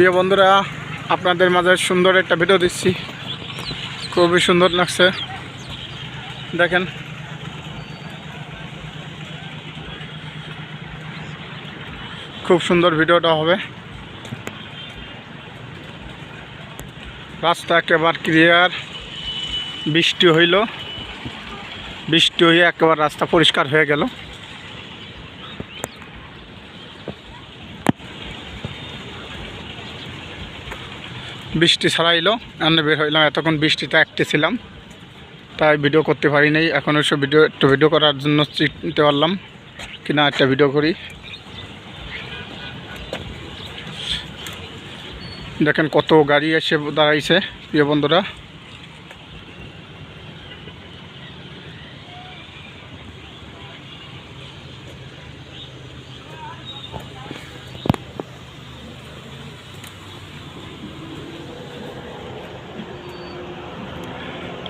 প্রিয় বন্ধুরা, আপনাদের মাঝে সুন্দর একটা ভিডিও দিচ্ছি। খুবই সুন্দর লাগছে। দেখেন। খুব সুন্দর ভিডিওটা হবে। রাস্তা একেবারে ক্লিয়ার বৃষ্টি হইল। বৃষ্টি হয়ে একেবারে রাস্তা পরিষ্কার হয়ে গেল। বৃষ্টি ছাড়াইলো আমি বের হইলাম, এতক্ষণ বৃষ্টিতে একটি ছিলাম। তাই ভিডিও করতে পারি নাই, এখন ওইসব ভিডিও, একটু ভিডিও করার জন্য চিনতে পারলাম, কিনা একটা ভিডিও করি। দেখেন কত গাড়ি এসে দাঁড়াইছে, প্রিয় বন্ধুরা।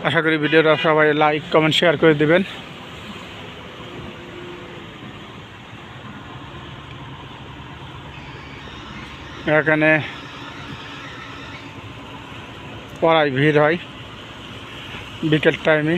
আশা করি ভিডিওটা সবাই লাইক কমেন্ট শেয়ার করে দেবেন। এখানে পড়ায় ভিড় হয়, বিকেল টাইমে